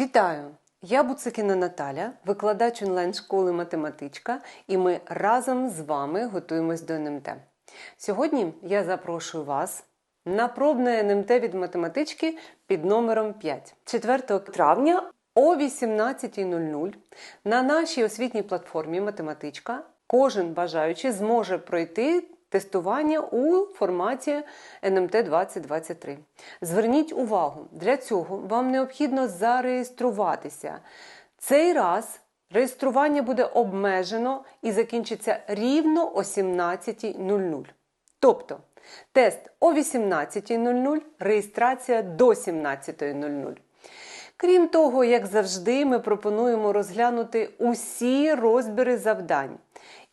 Вітаю! Я Буцикіна Наталя, викладач онлайн-школи математичка, і ми разом з вами готуємось до НМТ. Сьогодні я запрошую вас на пробне НМТ від математички під номером 5. 4 травня о 18.00 на нашій освітній платформі Математичка кожен бажаючий зможе пройти тестування у форматі НМТ 2023. Зверніть увагу, для цього вам необхідно зареєструватися. Цей раз реєстрування буде обмежено і закінчиться рівно о 17.00. Тобто тест о 18.00, реєстрація до 17.00. Крім того, як завжди, ми пропонуємо розглянути усі розбіри завдань.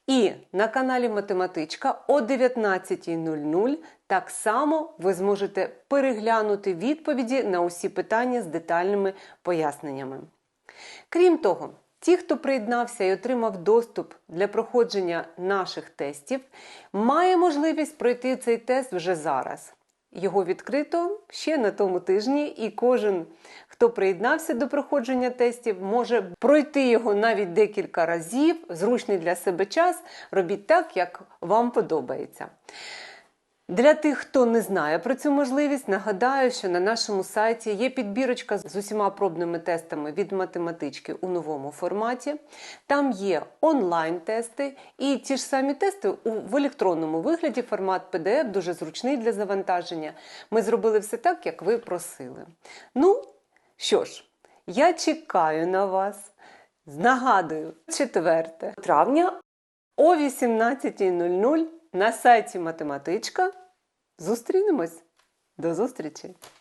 І на каналі Математичка о 19.00 так само ви зможете переглянути відповіді на усі питання з детальними поясненнями. Крім того, ті, хто приєднався і отримав доступ для проходження наших тестів, має можливість пройти цей тест вже зараз. Його відкрито ще на тому тижні, і кожен, хто приєднався до проходження тестів, може пройти його навіть декілька разів, зручний для себе час. Робіть так, як вам подобається. Для тих, хто не знає про цю можливість, нагадаю, що на нашому сайті є підбірочка з усіма пробними тестами від математички у новому форматі. Там є онлайн-тести і ті ж самі тести в електронному вигляді, формат PDF, дуже зручний для завантаження. Ми зробили все так, як ви просили. Ну, що ж, я чекаю на вас. Нагадую, 4 травня о 18.00 на сайті Математичка. Зустрінемось. До зустрічі!